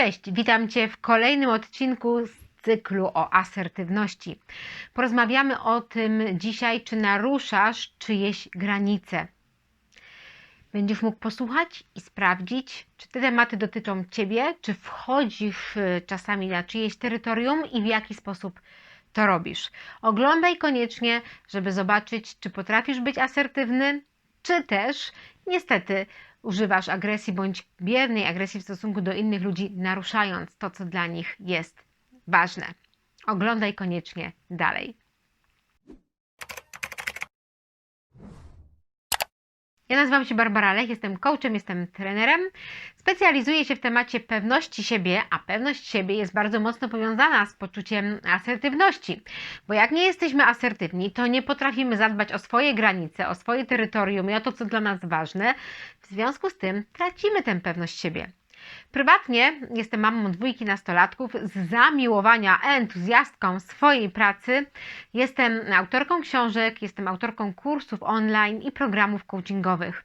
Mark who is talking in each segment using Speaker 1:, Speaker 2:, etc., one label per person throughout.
Speaker 1: Cześć, witam Cię w kolejnym odcinku z cyklu o asertywności. Porozmawiamy o tym dzisiaj, czy naruszasz czyjeś granice. Będziesz mógł posłuchać i sprawdzić, czy te tematy dotyczą Ciebie, czy wchodzisz y, czasami na czyjeś terytorium i w jaki sposób to robisz. Oglądaj koniecznie, żeby zobaczyć, czy potrafisz być asertywny, czy też niestety używasz agresji bądź biernej agresji w stosunku do innych ludzi, naruszając to, co dla nich jest ważne. Oglądaj koniecznie dalej. Ja nazywam się Barbara Lech, jestem coachem, jestem trenerem. Specjalizuję się w temacie pewności siebie, a pewność siebie jest bardzo mocno powiązana z poczuciem asertywności. Bo jak nie jesteśmy asertywni, to nie potrafimy zadbać o swoje granice, o swoje terytorium i o to, co dla nas ważne. W związku z tym tracimy tę pewność siebie. Prywatnie jestem mamą dwójki nastolatków z zamiłowania entuzjastką swojej pracy. Jestem autorką książek, jestem autorką kursów online i programów coachingowych.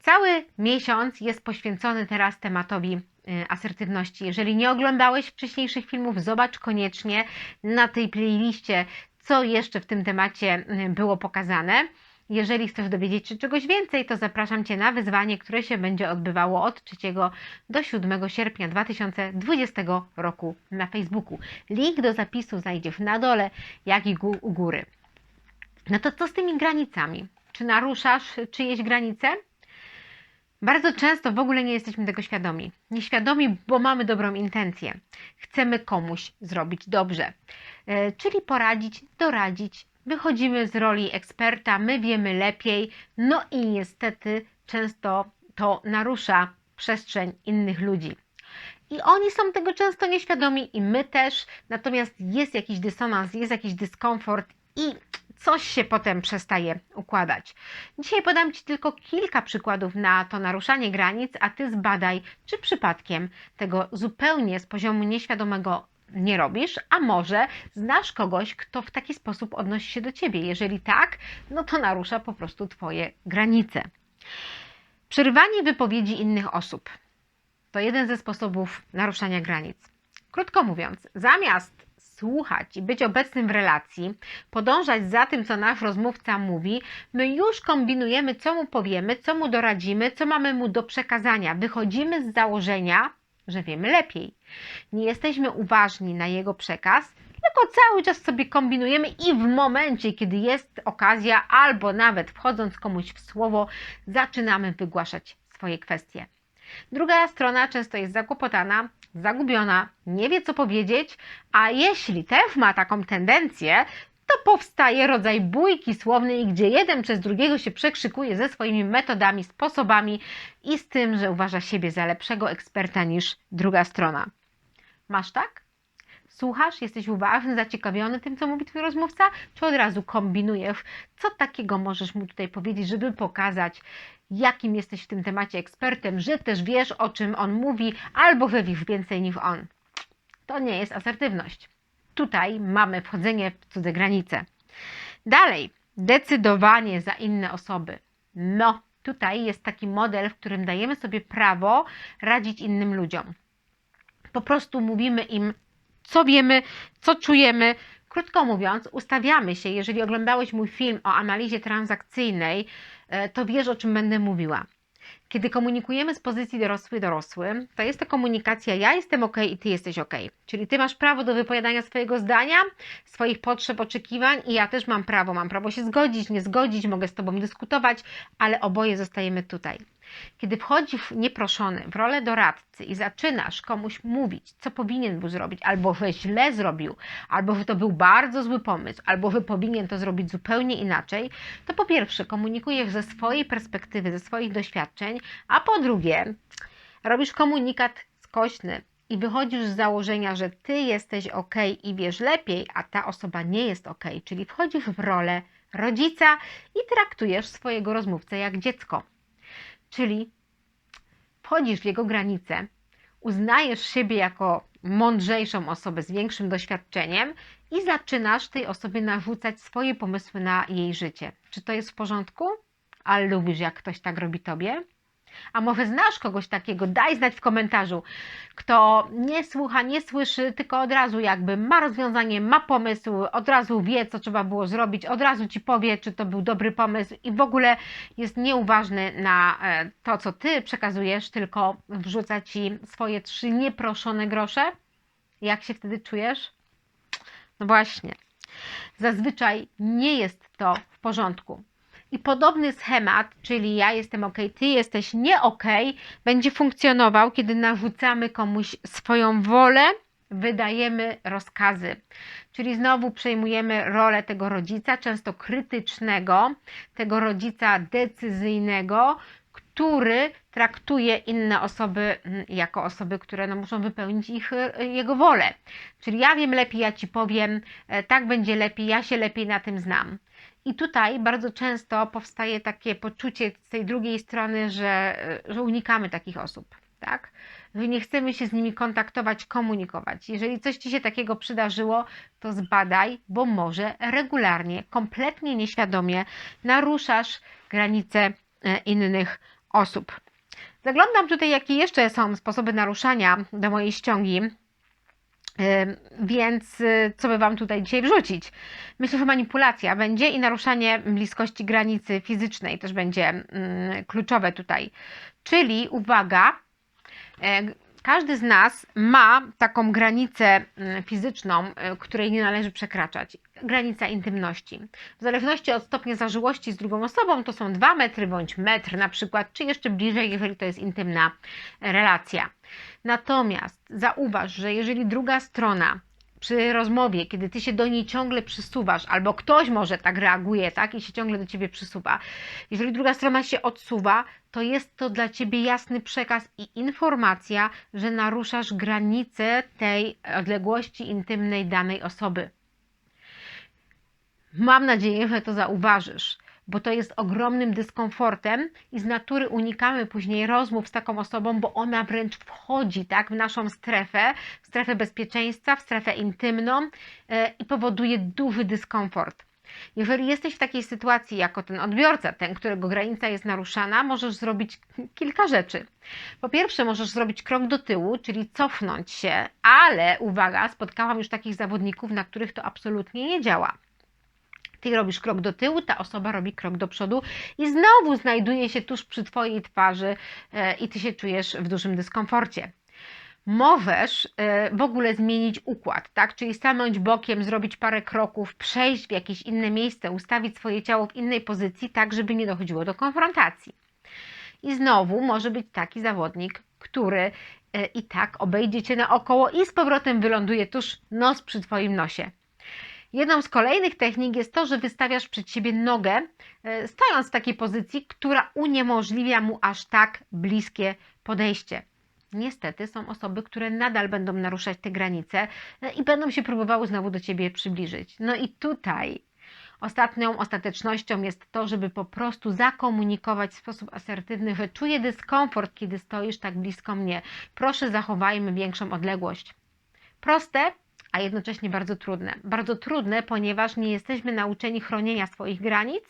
Speaker 1: Cały miesiąc jest poświęcony teraz tematowi y, asertywności. Jeżeli nie oglądałeś wcześniejszych filmów, zobacz koniecznie na tej playliście, co jeszcze w tym temacie y, było pokazane. Jeżeli chcesz dowiedzieć się czegoś więcej, to zapraszam Cię na wyzwanie, które się będzie odbywało od 3 do 7 sierpnia 2020 roku na Facebooku. Link do zapisu znajdziesz na dole, jak i u góry. No to co z tymi granicami? Czy naruszasz czyjeś granice? Bardzo często w ogóle nie jesteśmy tego świadomi. Nieświadomi, bo mamy dobrą intencję. Chcemy komuś zrobić dobrze, E, czyli poradzić, doradzić. Wychodzimy z roli eksperta, my wiemy lepiej, no i niestety często to narusza przestrzeń innych ludzi. I oni są tego często nieświadomi, i my też, natomiast jest jakiś dysonans, jest jakiś dyskomfort i coś się potem przestaje układać. Dzisiaj podam Ci tylko kilka przykładów na to naruszanie granic, a Ty zbadaj, czy przypadkiem tego zupełnie z poziomu nieświadomego nie robisz, a może znasz kogoś, kto w taki sposób odnosi się do Ciebie. Jeżeli tak, no to narusza po prostu Twoje granice. Przerywanie wypowiedzi innych osób to jeden ze sposobów naruszania granic. Krótko mówiąc, zamiast słuchać i być obecnym w relacji, podążać za tym, co nasz rozmówca mówi, my już kombinujemy, co mu powiemy, co mu doradzimy, co mamy mu do przekazania. Wychodzimy z założenia, że wiemy lepiej. Nie jesteśmy uważni na jego przekaz, tylko cały czas sobie kombinujemy i w momencie, kiedy jest okazja, albo nawet wchodząc komuś w słowo, zaczynamy wygłaszać swoje kwestie. Druga strona często jest zakłopotana, zagubiona, nie wie co powiedzieć, a jeśli też ma taką tendencję, to powstaje rodzaj bójki słownej, gdzie jeden przez drugiego się przekrzykuje ze swoimi metodami, sposobami i z tym, że uważa siebie za lepszego eksperta niż druga strona. Masz tak? Słuchasz, jesteś uważny, zaciekawiony tym, co mówi twój rozmówca, czy od razu kombinujesz, co takiego możesz mu tutaj powiedzieć, żeby pokazać, jakim jesteś w tym temacie ekspertem, że też wiesz, o czym on mówi, albo że wiesz więcej niż on. To nie jest asertywność. Tutaj mamy wchodzenie w cudze granice. Dalej, decydowanie za inne osoby. No, tutaj jest taki model, w którym dajemy sobie prawo radzić innym ludziom. Po prostu mówimy im, co wiemy, co czujemy. Krótko mówiąc, ustawiamy się. Jeżeli oglądałeś mój film o analizie transakcyjnej, e, to wiesz, o czym będę mówiła. Kiedy komunikujemy z pozycji dorosły-dorosły, to jest to komunikacja ja jestem ok i ty jesteś ok. Czyli ty masz prawo do wypowiadania swojego zdania, swoich potrzeb, oczekiwań i ja też mam prawo. Mam prawo się zgodzić, nie zgodzić, mogę z tobą dyskutować, ale oboje zostajemy tutaj. Kiedy wchodzisz nieproszony w rolę doradcy i zaczynasz komuś mówić, co powinien był zrobić, albo że źle zrobił, albo że to był bardzo zły pomysł, albo że powinien to zrobić zupełnie inaczej, to po pierwsze komunikujesz ze swojej perspektywy, ze swoich doświadczeń, a po drugie robisz komunikat skośny i wychodzisz z założenia, że ty jesteś ok i wiesz lepiej, a ta osoba nie jest ok, czyli wchodzisz w rolę rodzica i traktujesz swojego rozmówcę jak dziecko. Czyli wchodzisz w jego granice, uznajesz siebie jako mądrzejszą osobę z większym doświadczeniem i zaczynasz tej osobie narzucać swoje pomysły na jej życie. Czy to jest w porządku? Ale lubisz, jak ktoś tak robi tobie? A może znasz kogoś takiego? Daj znać w komentarzu, kto nie słucha, nie słyszy, tylko od razu jakby ma rozwiązanie, ma pomysł, od razu wie, co trzeba było zrobić, od razu ci powie, czy to był dobry pomysł i w ogóle jest nieuważny na e, to, co ty przekazujesz, tylko wrzuca ci swoje trzy nieproszone grosze. Jak się wtedy czujesz? No właśnie. Zazwyczaj nie jest to w porządku. I podobny schemat, czyli ja jestem ok, ty jesteś nie ok, będzie funkcjonował, kiedy narzucamy komuś swoją wolę, wydajemy rozkazy. Czyli znowu przejmujemy rolę tego rodzica, często krytycznego, tego rodzica decyzyjnego, który traktuje inne osoby mm, jako osoby, które no, muszą wypełnić ich, e, jego wolę. Czyli ja wiem lepiej, ja ci powiem, e, tak będzie lepiej, ja się lepiej na tym znam. I tutaj bardzo często powstaje takie poczucie z tej drugiej strony, że, że unikamy takich osób, tak? Że nie chcemy się z nimi kontaktować, komunikować. Jeżeli coś Ci się takiego przydarzyło, to zbadaj, bo może regularnie, kompletnie nieświadomie naruszasz granice e, innych osób. Zaglądam tutaj, jakie jeszcze są sposoby naruszania do mojej ściągi więc y, co by Wam tutaj dzisiaj wrzucić? Myślę, że manipulacja będzie i naruszanie bliskości granicy fizycznej też będzie mm, kluczowe tutaj. Czyli uwaga, e, każdy z nas ma taką granicę mm, fizyczną, y, której nie należy przekraczać. Granica intymności. W zależności od stopnia zażyłości z drugą osobą, to są 2 metry bądź metr na przykład, czy jeszcze bliżej, jeżeli to jest intymna relacja. Natomiast zauważ, że jeżeli druga strona przy rozmowie, kiedy ty się do niej ciągle przysuwasz, albo ktoś może tak reaguje, tak, i się ciągle do ciebie przysuwa, jeżeli druga strona się odsuwa, to jest to dla ciebie jasny przekaz i informacja, że naruszasz granice tej odległości intymnej danej osoby. Mam nadzieję, że to zauważysz bo to jest ogromnym dyskomfortem i z natury unikamy później rozmów z taką osobą, bo ona wręcz wchodzi tak, w naszą strefę, w strefę bezpieczeństwa, w strefę intymną e, i powoduje duży dyskomfort. Jeżeli jesteś w takiej sytuacji jako ten odbiorca, ten, którego granica jest naruszana, możesz zrobić kilka rzeczy. Po pierwsze, możesz zrobić krok do tyłu, czyli cofnąć się, ale uwaga, spotkałam już takich zawodników, na których to absolutnie nie działa. Ty robisz krok do tyłu, ta osoba robi krok do przodu i znowu znajduje się tuż przy Twojej twarzy e, i Ty się czujesz w dużym dyskomforcie możesz e, w ogóle zmienić układ, tak? Czyli stanąć bokiem, zrobić parę kroków, przejść w jakieś inne miejsce, ustawić swoje ciało w innej pozycji, tak, żeby nie dochodziło do konfrontacji. I znowu może być taki zawodnik, który e, i tak obejdzie cię naokoło i z powrotem wyląduje tuż nos przy Twoim nosie. Jedną z kolejnych technik jest to, że wystawiasz przed siebie nogę, e, stojąc w takiej pozycji, która uniemożliwia mu aż tak bliskie podejście. Niestety są osoby, które nadal będą naruszać te granice e, i będą się próbowały znowu do ciebie przybliżyć. No i tutaj ostatnią ostatecznością jest to, żeby po prostu zakomunikować w sposób asertywny, że czuję dyskomfort, kiedy stoisz tak blisko mnie. Proszę, zachowajmy większą odległość. Proste, a jednocześnie bardzo trudne. Bardzo trudne, ponieważ nie jesteśmy nauczeni chronienia swoich granic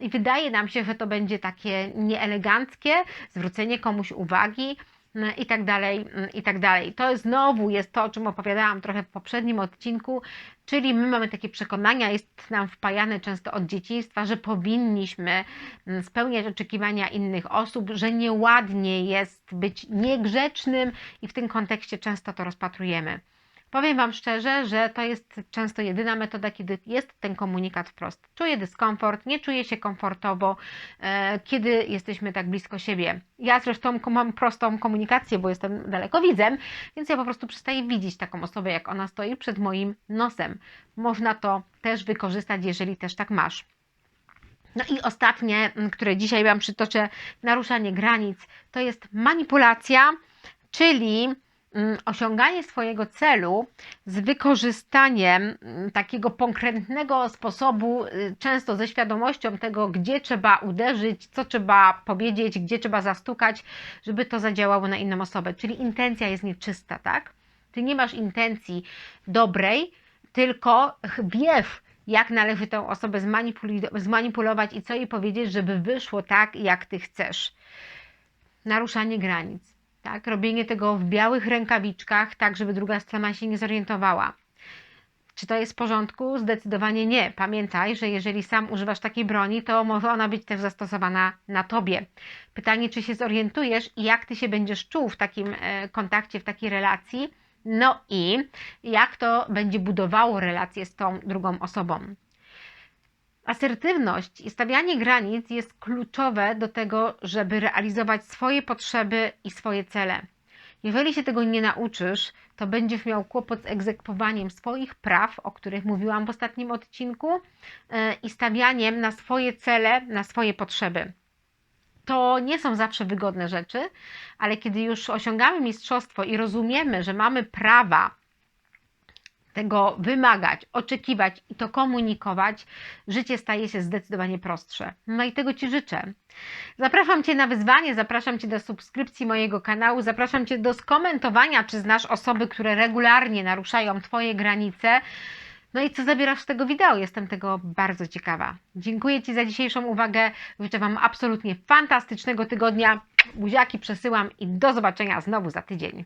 Speaker 1: i wydaje nam się, że to będzie takie nieeleganckie, zwrócenie komuś uwagi mm, i tak dalej, mm, i tak dalej. To znowu jest to, o czym opowiadałam trochę w poprzednim odcinku, czyli my mamy takie przekonania, jest nam wpajane często od dzieciństwa, że powinniśmy mm, spełniać oczekiwania innych osób, że nieładnie jest być niegrzecznym i w tym kontekście często to rozpatrujemy. Powiem Wam szczerze, że to jest często jedyna metoda, kiedy jest ten komunikat wprost. Czuję dyskomfort, nie czuję się komfortowo, e, kiedy jesteśmy tak blisko siebie. Ja zresztą mam prostą komunikację, bo jestem dalekowidzem, więc ja po prostu przestaję widzieć taką osobę, jak ona stoi przed moim nosem. Można to też wykorzystać, jeżeli też tak masz. No i ostatnie, które dzisiaj Wam przytoczę, naruszanie granic, to jest manipulacja, czyli osiąganie swojego celu z wykorzystaniem mm, takiego konkretnego sposobu, y, często ze świadomością tego, gdzie trzeba uderzyć, co trzeba powiedzieć, gdzie trzeba zastukać, żeby to zadziałało na inną osobę. Czyli intencja jest nieczysta, tak? Ty nie masz intencji dobrej, tylko wiesz, jak należy tę osobę zmanipulować i co jej powiedzieć, żeby wyszło tak, jak ty chcesz. naruszanie granic. Tak? Robienie tego w białych rękawiczkach, tak żeby druga strona się nie zorientowała. Czy to jest w porządku? Zdecydowanie nie. Pamiętaj, że jeżeli sam używasz takiej broni, to może ona być też zastosowana na tobie. Pytanie, czy się zorientujesz i jak ty się będziesz czuł w takim e, kontakcie, w takiej relacji, no i jak to będzie budowało relację z tą drugą osobą. Asertywność i stawianie granic jest kluczowe do tego, żeby realizować swoje potrzeby i swoje cele. Jeżeli się tego nie nauczysz, to będziesz miał kłopot z egzekwowaniem swoich praw, o których mówiłam w ostatnim odcinku, e, i stawianiem na swoje cele, na swoje potrzeby. To nie są zawsze wygodne rzeczy, ale kiedy już osiągamy mistrzostwo i rozumiemy, że mamy prawa tego wymagać, oczekiwać i to komunikować, życie staje się zdecydowanie prostsze. No i tego Ci życzę. Zapraszam Cię na wyzwanie, zapraszam Cię do subskrypcji mojego kanału, zapraszam Cię do skomentowania, czy znasz osoby, które regularnie naruszają Twoje granice. No i co zabierasz z tego wideo? Jestem tego bardzo ciekawa. Dziękuję Ci za dzisiejszą uwagę. Życzę Wam absolutnie fantastycznego tygodnia. Buziaki przesyłam i do zobaczenia znowu za tydzień.